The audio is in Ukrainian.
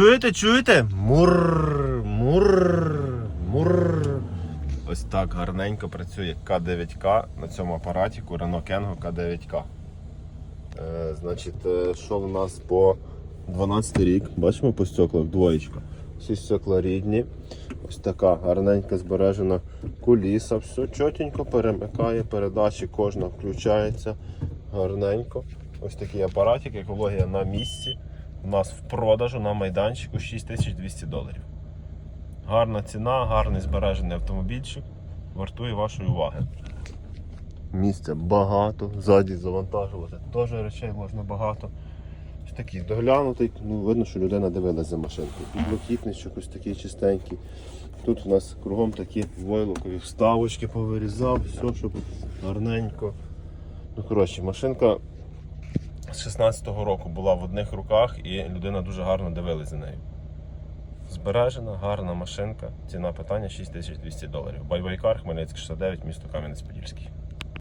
Чуєте, чуєте? Мур, мур, мур. Ось так гарненько працює К9К на цьому апараті Renault Kengo К9К. Е, значить, е, що в нас по 12 рік? Бачимо по стеклах двоєчка. Всі стекла рідні. Ось така гарненька збережена куліса. Все чотенько перемикає, передачі кожна включається гарненько. Ось такий апаратик, екологія на місці. У нас в продажу на майданчику 6200 доларів. Гарна ціна, гарний збережений автомобільчик. Вартує вашої уваги. Місця багато, ззаді завантажувати теж речей можна багато. Ось такий доглянутий, ну видно, що людина дивилась за машинкою. Підлокітничок ось такий чистенький. Тут у нас кругом такі войлокові вставочки повирізав, все, щоб гарненько. Ну, коротше, машинка з 16-го року була в одних руках і людина дуже гарно дивилась за нею. Збережена, гарна машинка. Ціна питання 6200 доларів. Байбайкар, Хмельницький 69, місто Кам'янець-Подільський.